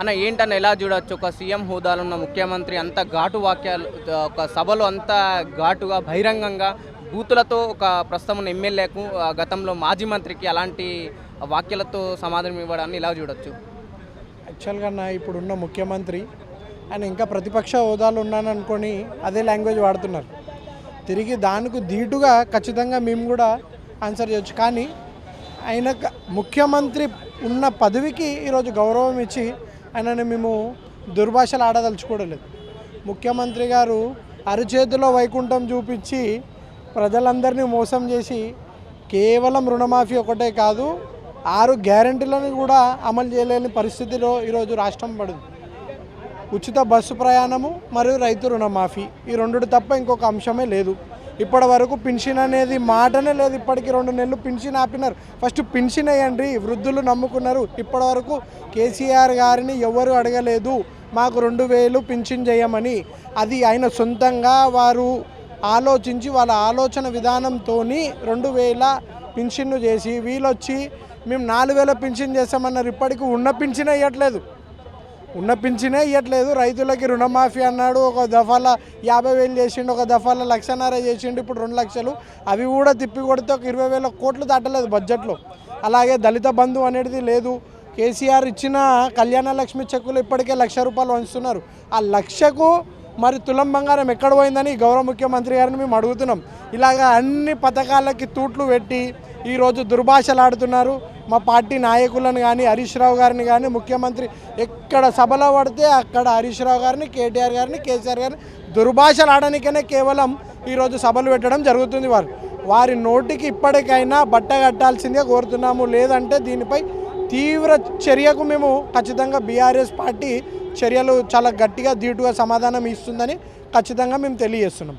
అన్న ఏంటన్న ఎలా చూడొచ్చు? ఒక సీఎం హోదాలో ఉన్న ముఖ్యమంత్రి అంత ఘాటు వాక్యాలు ఒక సభలో అంత ఘాటుగా బహిరంగంగా బూతులతో ఒక ప్రస్తుతం ఉన్న ఎమ్మెల్యేకు గతంలో మాజీ మంత్రికి అలాంటి వాక్యాలతో సమాధానం ఇవ్వడాన్ని ఇలా చూడొచ్చు? యాక్చువల్గా నా ఇప్పుడున్న ముఖ్యమంత్రి ఆయన ఇంకా ప్రతిపక్ష హోదాలు ఉన్నాను అనుకొని అదే లాంగ్వేజ్ వాడుతున్నారు. తిరిగి దానికి ధీటుగా ఖచ్చితంగా మేము కూడా ఆన్సర్ చేయొచ్చు. కానీ ఆయన ముఖ్యమంత్రి ఉన్న పదవికి ఈరోజు గౌరవం ఇచ్చి ఆయనని మేము దుర్భాషలు ఆడదలుచుకోవడం ముఖ్యమంత్రి గారు అరచేతిలో వైకుంఠం చూపించి ప్రజలందరినీ మోసం చేసి కేవలం రుణమాఫీ ఒకటే కాదు ఆరు గ్యారెంటీలను కూడా అమలు చేయలేని పరిస్థితిలో ఈరోజు రాష్ట్రం పడింది. ఉచిత బస్సు ప్రయాణము మరియు రైతు రుణమాఫీ ఈ రెండు తప్ప ఇంకొక అంశమే లేదు. ఇప్పటి వరకు పెన్షన్ అనేది మాటనే లేదు. ఇప్పటికి రెండు నెలలు పెన్షన్ ఆపినారు. ఫస్ట్ పెన్షన్ వేయండి. వృద్ధులు నమ్ముకున్నారు. ఇప్పటి వరకు కేసీఆర్ గారిని ఎవరు అడగలేదు. మాకు రెండు వేలు పెన్షన్ చేయమని. అది ఆయన సొంతంగా వారు ఆలోచించి వాళ్ళ ఆలోచన విధానంతో రెండు వేల పింఛన్ను చేసి వీళ్ళొచ్చి మేము నాలుగు వేల పెన్షన్ చేస్తామన్నారు. ఇప్పటికి ఉన్న పెన్షన్ వేయట్లేదు ఉన్న పింఛనే ఇవ్వట్లేదు రైతులకి రుణమాఫీ అన్నాడు. ఒక దఫాల యాభై వేలు చేసిండు ఒక దఫాల లక్షన్నర చేసిండు. ఇప్పుడు రెండు లక్షలు. అవి కూడా తిప్పి కొడితే ఒక ఇరవై వేల కోట్లు దాటలేదు బడ్జెట్లో. అలాగే దళిత బంధు అనేది లేదు. కేసీఆర్ ఇచ్చిన కళ్యాణ లక్ష్మి చెక్కులు ఇప్పటికే లక్ష రూపాయలు వంచుతున్నారు ఆ లక్షకు మరి తులం బంగారం ఎక్కడ పోయిందని గౌరవ ముఖ్యమంత్రి గారిని మేము అడుగుతున్నాం. ఇలాగా అన్ని పథకాలకి తూట్లు పెట్టి ఈరోజు దుర్భాషలాడుతున్నారు. మా పార్టీ నాయకులను కానీ హరీష్ రావు గారిని కానీ ముఖ్యమంత్రి ఎక్కడ సభలో పడితే అక్కడ హరీష్ రావు గారిని కేటీఆర్ గారిని కేసీఆర్ గారిని దుర్భాషలాడడానికనే కేవలం ఈరోజు సభలు పెట్టడం జరుగుతుంది వారు. వారి నోటికి ఇప్పటికైనా బట్ట కట్టాల్సిందే కోరుతున్నాము. లేదంటే దీనిపై తీవ్ర చర్యకు మేము ఖచ్చితంగా బీఆర్ఎస్ పార్టీ చర్యలు చాలా గట్టిగా ధీటుగా సమాధానం ఇస్తుందని ఖచ్చితంగా మేము తెలియజేస్తున్నాం.